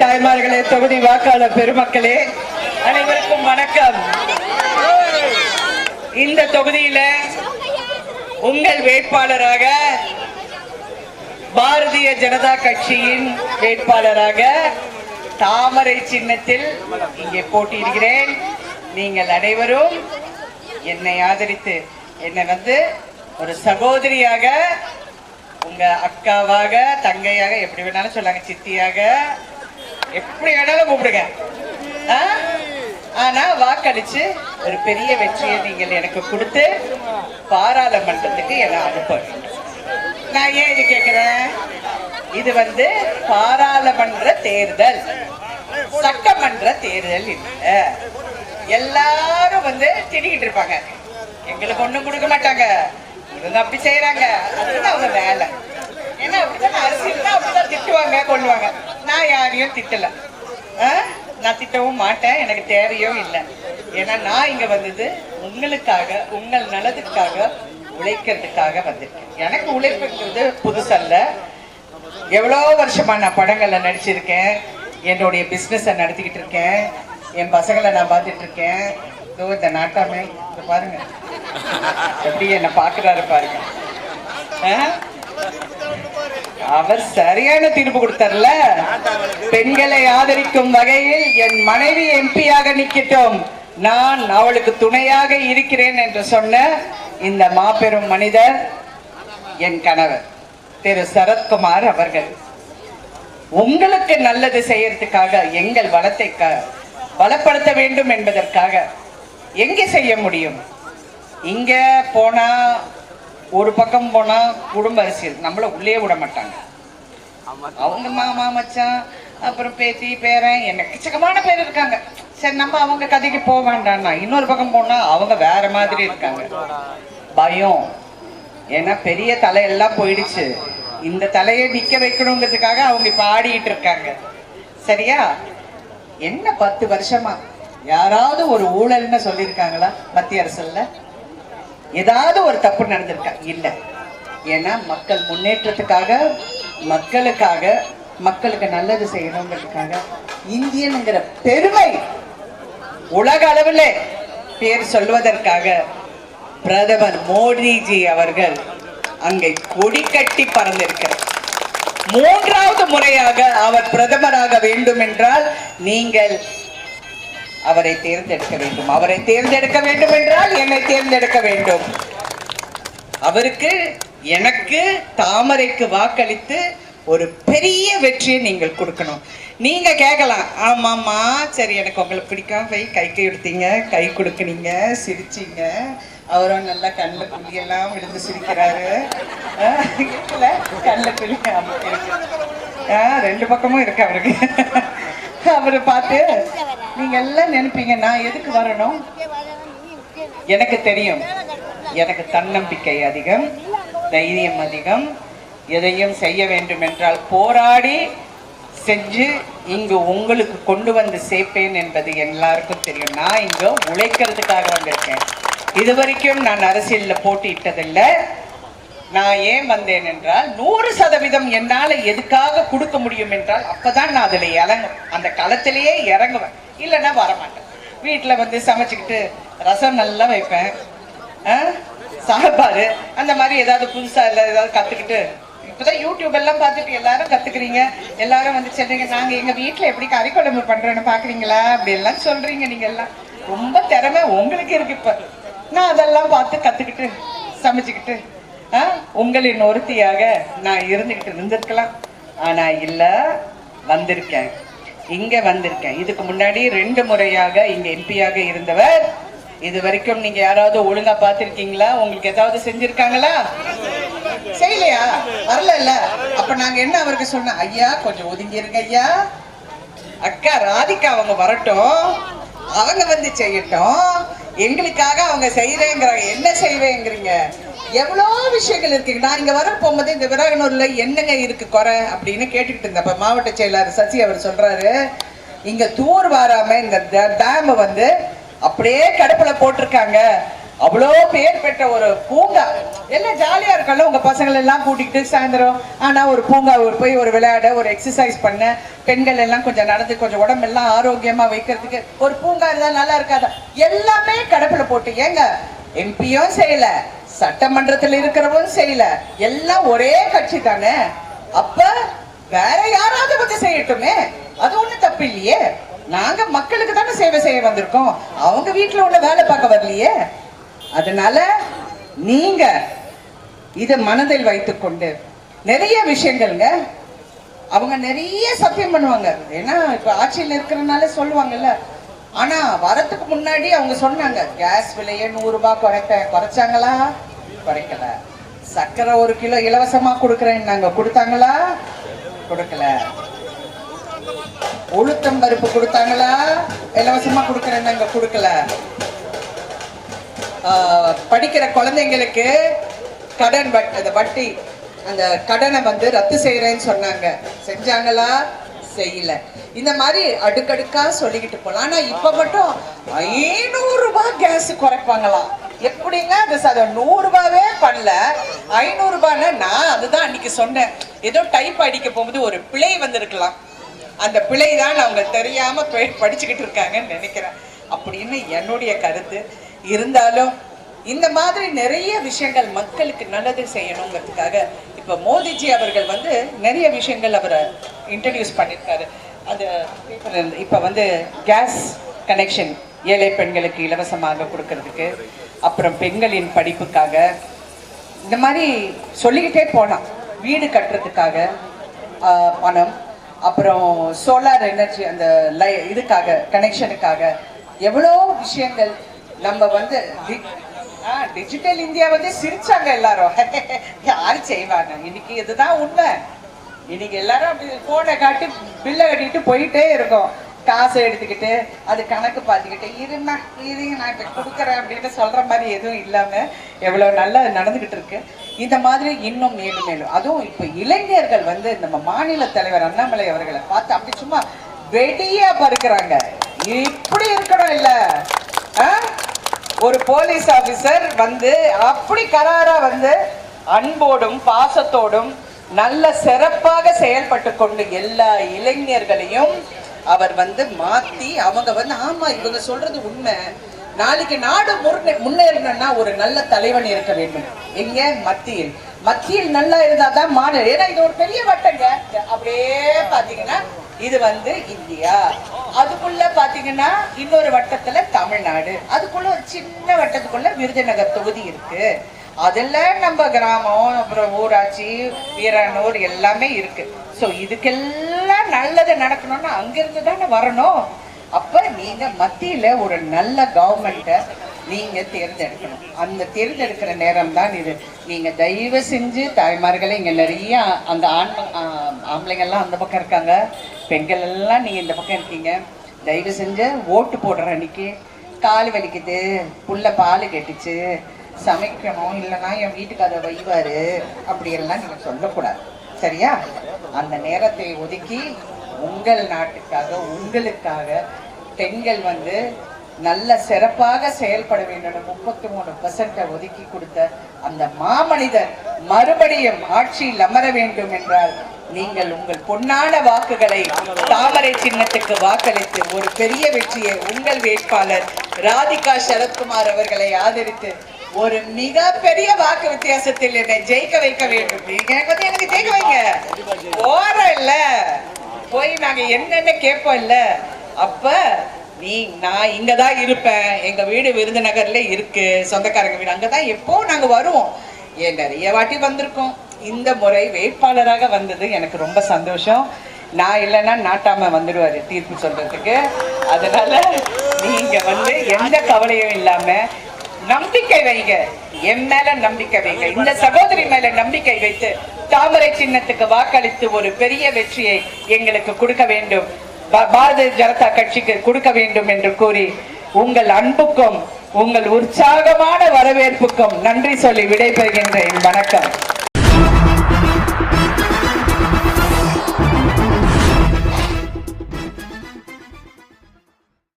தாய்மார்களே தொகுதி வாக்காளர் பெருமக்களே அனைவருக்கும் வணக்கம். இந்த தொகுதியில உங்கள் வேட்பாளராக பாரதிய ஜனதா கட்சியின் வேட்பாளராக தாமரை சின்னத்தில் இங்கே போட்டியிடுகிறேன். நீங்கள் அனைவரும் என்னை ஆதரித்து என்னை வந்து ஒரு சகோதரியாக உங்க அக்காவாக தங்கையாக எப்படி வேணாலும் சொல்லாங்க சித்தியாக எப்படி வேணாலும் கூப்பிடுங்க. ஆ? ஆனா வாக்களிச்சு ஒரு பெரிய வெற்றியை நீங்கள் எனக்கு கொடுத்து பாராளுமன்றத்துக்கு என்னை அனுப்ப நான் ஏன் இது கேட்கிறேன் இது வந்து பாராளுமன்ற தேர்தல். சட்டமன்ற தேர்தல் இல்லை. எல்லாரும் வந்து திணிக்கிட்டு இருப்பாங்க. எங்களுக்கு ஒண்ணும் கொடுக்க மாட்டாங்க. இவங்க அப்படி செய்யறாங்க அதுதான் அவங்க வேலை. ஏன்னா அப்படிதான் அரசியல் அப்படிதான் திட்டுவாங்க கொள்ளுவாங்க நான் யாரையும் திட்டல. ஆ? நான் திட்டவும் மாட்டேன். எனக்கு தேவையும் இல்லை. ஏன்னா நான் இங்க வந்தது உங்களுக்காக உங்கள் நலத்துக்காக உழைக்கிறதுக்காக வந்திருக்கேன். எனக்கு உழைப்புங்கிறது புதுசல்ல. எவ்வளோ வருஷமா நான் படங்களில் நடிச்சிருக்கேன். என்னுடைய பிஸ்னஸை நடத்திக்கிட்டு இருக்கேன். என் பசங்களை நான் பார்த்துட்டு இருக்கேன். இதோ இந்த நாட்டாமே இதை பாருங்க. எப்படி என்னை பார்க்குறாரு பாருங்க. ஆ? அவர் சரியான தீர்ப்பு கொடுத்தார்ல. பெண்களை ஆதரிக்கும் வகையில் என் மனைவி எம்பியாக நிக்கட்டும் நான் அவளுக்கு துணையாக இருக்கிறேன் என்று சொன்ன இந்த மாபெரும் மனிதர் என் கணவர் திரு சரத்குமார் அவர்கள். உங்களுக்கு நல்லது செய்யறதுக்காக எங்கள் வளத்தை பலப்படுத்த வேண்டும் என்பதற்காக எங்கே செய்ய முடியும்? இங்க போனா ஒரு பக்கம் போனா குடும்ப அரசியல். நம்மள உள்ளே விட மாட்டாங்க. அவங்க மாமா மச்சான் அப்புறம் பேத்தி பேரன் என்ன எக்கச்சக்கமான பேர் இருக்காங்க. சரி நம்ம அவங்க கதைக்கு போக வேண்டாம்னா இன்னொரு பக்கம் போனா அவங்க வேற மாதிரி இருக்காங்க. பயம். ஏன்னா பெரிய தலையெல்லாம் போயிடுச்சு. இந்த தலையை நிக்க வைக்கணுங்கிறதுக்காக அவங்க இப்ப ஆடிக்கிட்டு இருக்காங்க. சரியா? என்ன பத்து வருஷமா? யாராவது ஒரு ஊழல்னு சொல்லியிருக்காங்களா மத்திய அரசுல? ஏதாவது ஒரு தப்பு நடந்திருக்கா? இல்ல. ஏன்னா மக்கள் முன்னேற்றத்துக்காக மக்களுக்காக மக்களுக்கு நல்லது செய்யணுங்கிறதுக்காக இந்தியனுங்கிற பெருமை உலக அளவில் பேர் சொல்வதற்காக பிரதமர் மோடிஜி அவர்கள் அங்கே கொடி கட்டி பறந்திருக்கிறார். மூன்றாவது முறையாக அவர் பிரதமராக வேண்டும் என்றால் நீங்கள் அவரை தேர்ந்தெடுக்க வேண்டும். அவரை தேர்ந்தெடுக்க வேண்டும் என்றால் என்னை தேர்ந்தெடுக்க வேண்டும். அவருக்கு எனக்கு தாமரைக்கு வாக்களித்து ஒரு பெரிய வெற்றியை நீங்கள் கொடுக்கணும். நீங்க கேட்கலாம் ஆமாம்மா சரி எனக்கு உங்களுக்கு பிடிக்காம போய் கை கை எடுத்தீங்க கை கொடுக்குனீங்க சிரிச்சீங்க. அவரும் நல்லா கண்ணில் புள்ளியெல்லாம் விழுந்து சிரிக்கிறாரு. ஆஹ் கண்ணில் புள்ளி ஆஹ் ரெண்டு பக்கமும் இருக்கு அவருக்கு. அவரை பார்த்து நீங்க எல்லாம் நினைப்பீங்க நான் எதுக்கு வரணும்? எனக்கு தெரியும். எனக்கு தன்னம்பிக்கை அதிகம் தைரியம் அதிகம். எதையும் செய்ய வேண்டும் என்றால் போராடி செஞ்சு இங்கு உங்களுக்கு கொண்டு வந்து சேர்ப்பேன் என்பது எல்லாருக்கும் தெரியும். நான் இங்க உழைக்கிறதுக்காக வந்திருக்கேன். இது வரைக்கும் நான் அரசியலில் போட்டியிட்டதில்லை. நான் ஏன் வந்தேன் என்றால் நூறு சதவீதம் என்னால எதுக்காக கொடுக்க முடியும் என்றால் அப்பதான் நான் அதுல இறங்குவேன் அந்த களத்திலேயே இறங்குவேன். இல்லைன்னா வரமாட்டேன். வீட்டுல வந்து சமைச்சுக்கிட்டு ரசம் நல்லா வைப்பேன். ஆ? அந்த மாதிரி ஏதாவது புதுசா இல்லை ஏதாவது கத்துக்கிட்டு. இப்பதான் யூடியூப் எல்லாம் பார்த்துட்டு எல்லாரும் கத்துக்கிறீங்க. எல்லாரும் வந்து சொல்றீங்க நாங்க எங்க வீட்டுல எப்படி கறி குழம்பு பண்றோன்னு பாக்குறீங்களா? அப்படி எல்லாம் சொல்றீங்க நீங்க எல்லாம் ரொம்ப திறமை உங்களுக்கு இருக்கு இப்ப. நான் அதெல்லாம் பார்த்து கத்துக்கிட்டு சமைச்சுக்கிட்டு உங்களின் ஒருத்தியாக நான் இருந்துகிட்டு இருந்திருக்கலாம். ஆனா இல்ல வந்திருக்கேன். இங்க வந்திருக்கேன். இதுக்கு முன்னாடி ரெண்டு முறையாக இங்க எம்பியாக இருந்தவர். இது வரைக்கும் நீங்க யாராவது ஒழுங்கா பார்த்திருக்கீங்களா? உங்களுக்கு ஏதாவது செஞ்சிருக்காங்களா? செய்யலையா? வரல இல்ல. அப்ப நாங்க என்ன அவருக்கு சொன்னோம் ஐயா கொஞ்சம் ஒதுங்கி இருங்க ஐயா. அக்கா ராதிகா அவங்க வரட்டும். அவங்க வந்து செய்யட்டும். எங்களுக்காக அவங்க செய்யறேங்கிறாங்க என்ன செய்வேங்கிறீங்க? எவ்வளோ விஷயங்கள் இருக்கு? நான் இங்க வர போகும்போது இந்த விராகனூர்ல என்னங்க இருக்கு குறை அப்படின்னு கேட்டுக்கிட்டு இருந்தேன். மாவட்ட செயலாளர் சசி அவர் சொல்றாரு இங்க தூர் வாராம இந்த டேம் வந்து அப்படியே கடுப்புல போட்டிருக்காங்க. அவ்வளோ பேர் பெற்ற ஒரு பூங்கா. எல்லாம் ஜாலியா இருக்கல உங்க பசங்களை எல்லாம் கூட்டிகிட்டு சாயந்தரம். ஆனா ஒரு பூங்கா போய் ஒரு விளையாட ஒரு எக்ஸசைஸ் பண்ண. பெண்கள் எல்லாம் கொஞ்சம் நடந்து கொஞ்சம் உடம்பெல்லாம் ஆரோக்கியமா வைக்கிறதுக்கு ஒரு பூங்கா இருந்தா நல்லா இருக்காதா? எல்லாமே கடப்புல போட்டு. ஏங்க எம்பியும் செய்யல. சட்டமன்றத்தில் இருக்கிறவங்க செய்யல. எல்லாம் ஒரே கட்சி தானே. அப்ப வேற யாராவது வந்து செய்யட்டுமே? அது ஒண்ணு தப்பு இல்லையே. நாங்க மக்களுக்கு தானே சேவை செய்ய வந்திருக்கோம். அவங்க வீட்டுல உள்ள வேலை பார்க்க வரலையே. அதனால நீங்க இத மனதில் வைத்துக்கொண்டு நிறைய விஷயங்கள்ங்க. அவங்க நிறைய சத்தியம் பண்ணுவாங்க. ஏன்னா இப்ப ஆட்சியில் இருக்கிறனால சொல்லுவாங்கல்ல ஆனா வரத்துக்கு முன்னாடி அவங்க சொன்னாங்க கேஸ் விலையை நூறு ரூபாய் குறைப்பேன். குறைச்சாங்களா? குறைக்கல. சர்க்கரை ஒரு கிலோ இலவசமா கொடுக்குறேன் நாங்க கொடுத்தாங்களா? கொடுக்கல. உளுத்தம் பருப்பு கொடுத்தாங்களா? இலவசமா கொடுக்குறேன் நாங்க கொடுக்கல படிக்கிற குழந்தைங்களுக்கு கடன் வட் அந்த வட்டி அந்த கடனை வந்து ரத்து செய்யறேன்னு சொன்னாங்க. செஞ்சாங்களா? செய்யல. இந்த மாதிரி அடுக்கடுக்காக சொல்லிக்கிட்டு போகலாம் ஆனால் இப்போ மட்டும் ஐநூறுரூபா கேஸ் குறைப்பாங்களாம். எப்படிங்க? அது அதை நூறுரூபாவே பண்ணல. ஐநூறுரூபான்னு நான் அதுதான் அன்னைக்கு சொன்னேன். ஏதோ டைப் அடிக்க போகும்போது ஒரு பிழை வந்திருக்கலாம். அந்த பிழை தான் அவங்க தெரியாமல் ப- படிச்சுக்கிட்டு இருக்காங்கன்னு நினைக்கிறேன். அப்படின்னு என்னுடைய கருத்து. இருந்தாலும் இந்த மாதிரி நிறைய விஷயங்கள் மக்களுக்கு நல்லது செய்யணுங்கிறதுக்காக இப்போ மோதிஜி அவர்கள் வந்து நிறைய விஷயங்கள் அவரை இன்ட்ரடியூஸ் பண்ணியிருக்காரு. அது இப்போ வந்து கேஸ் கனெக்ஷன் ஏழை பெண்களுக்கு இலவசமாக கொடுக்கறதுக்கு அப்புறம் பெண்களின் படிப்புக்காக இந்த மாதிரி சொல்லிக்கிட்டே போகலாம் வீடு கட்டுறதுக்காக ஆஹ், பணம் அப்புறம் சோலார் எனர்ஜி அந்த லை இதுக்காக கனெக்ஷனுக்காக எவ்வளோ விஷயங்கள் நம்ம வந்து டிஜிட்டல் இந்தியா வந்து சிரிச்சாங்க எல்லாரும். யாரு செய்வாங்க? இன்னைக்கு இதுதான் உண்மை. இன்னைக்கு எல்லாரும் அப்படி போனை காட்டி பில்லை கட்டிட்டு போயிட்டே இருக்கோம். காசை எடுத்துக்கிட்டு அது கணக்கு பார்த்துக்கிட்டு இருந்தா இது நான் கொடுக்குறேன் அப்படின்னு சொல்ற மாதிரி எதுவும் இல்லாம எவ்வளவு நல்லா நடந்துகிட்டு இருக்கு. இந்த மாதிரி இன்னும் மேலும் மேலும். அதுவும் இப்ப இளைஞர்கள் வந்து நம்ம மாநில தலைவர் அண்ணாமலை அவர்களை பார்த்து அப்படி சும்மா வெடியா பறக்குறாங்க இப்படி இருக்கணும் இல்ல. ஆ? ஒரு போலீஸ் ஆபீசர் வந்து அப்படி கராரா வந்து அன்போடும் பாசத்தோடும் நல்ல சிறப்பாக செயல்பட்டு கொண்டு எல்லா இளைஞர்களையும் அவர் வந்து மாத்தி அவங்க வந்து ஆமா இவங்க சொல்றது உண்மை. நாளைக்கு நாடு முன்னே முன்னேறணும்னா ஒரு நல்ல தலைவன் இருக்க வேண்டும். எங்க? மத்தியில். மத்தியில் நல்லா இருந்தாதான் மாநில ஏன்னா இது ஒரு பெரிய வட்டங்க. அப்படியே பாத்தீங்கன்னா இது வந்து இந்தியா. அதுக்குள்ள பாத்தீங்கன்னா இன்னொரு வட்டத்துல தமிழ்நாடு. அதுக்குள்ள ஒரு சின்ன வட்டத்துக்குள்ள விருதுநகர் தொகுதி இருக்கு. அதுல நம்ம கிராமம் அப்புறம் ஊராட்சி வீரனூர் எல்லாமே இருக்கு. சோ இதுக்கெல்லாம் நல்லது நடக்கணும்னா அங்கிருந்து தானே வரணும். அப்ப நீங்க மத்தியில ஒரு நல்ல கவர்மெண்ட்டை நீங்க தேர்ந்தெடுக்கணும். அந்த தேர்ந்தெடுக்கிற நேரம் தான் இது. நீங்க தயவு செஞ்சு தாய்மார்களே இங்க நிறைய அந்த ஆண் ஆம்பளைங்கள்லாம் அந்த பக்கம் இருக்காங்க. பெண்கள் எல்லாம் நீங்க இந்த பக்கம் இருக்கீங்க. தயவு செஞ்சு ஓட்டு போடுற அன்னைக்கு கால் வலிக்குது புள்ள பால் கெட்டுச்சு சமைக்கணும் இல்லைன்னா என் வீட்டுக்கு அதை வைவாரு அப்படியெல்லாம் நீங்க சொல்லக்கூடாது. சரியா? அந்த நேரத்தை ஒதுக்கி உங்கள் நாட்டுக்காக உங்களுக்காக பெண்கள் வந்து நல்ல சிறப்பாக செயல்பட வேண்டும் முப்பத்தி மூணு பெர்சென்ட்டை ஒதுக்கி கொடுத்த அந்த மாமனிதர் மறுபடியும் ஆட்சியில் அமர வேண்டும் என்றால் நீங்கள் உங்கள் பொன்னான வாக்குகளை தாமரை சின்னத்துக்கு வாக்களித்து ஒரு பெரிய வெற்றியை உங்கள் வேட்பாளர் ராதிகா சரத்குமார் அவர்களை ஆதரித்து ஒரு மிகப்பெரிய வாக்கு வித்தியாசத்தில் என்னை ஜெயிக்க வைக்க வேண்டும். எனக்கு வந்து எனக்கு ஜெயிக்க வைங்க. போறோம் இல்ல போய் நாங்க என்னென்ன கேட்போம் இல்ல அப்ப நீ நான் இங்கே தான் இருப்பேன். எங்க வீடு விருதுநகர்ல இருக்கு. சொந்தக்காரங்க வீடு. அங்கதான் எப்போ நாங்க வருவோம். ஏன் நிறைய வாட்டி வந்திருக்கோம். இந்த முறை வேட்பாளராக வந்தது எனக்கு ரொம்ப சந்தோஷம். நான் இல்லைன்னா நாட்டாம வந்துடுவாரு தீர்ப்பு சொல்றதுக்கு. அதனால நீங்க வந்து எந்த கவலையும் இல்லாம நம்பிக்கை வைங்க. என் மேல நம்பிக்கை வைங்க. இந்த சகோதரி மேல நம்பிக்கை வைத்து தாமரை சின்னத்துக்கு வாக்களித்து ஒரு பெரிய வெற்றியை எங்களுக்கு கொடுக்க வேண்டும். பாரதிய ஜனதா கட்சிக்கு கொடுக்க வேண்டும் என்று கூறி உங்கள் அன்புக்கும் உங்கள் உற்சாகமான வரவேற்புக்கும் நன்றி சொல்லி விடைபெறுகின்றேன். வணக்கம்.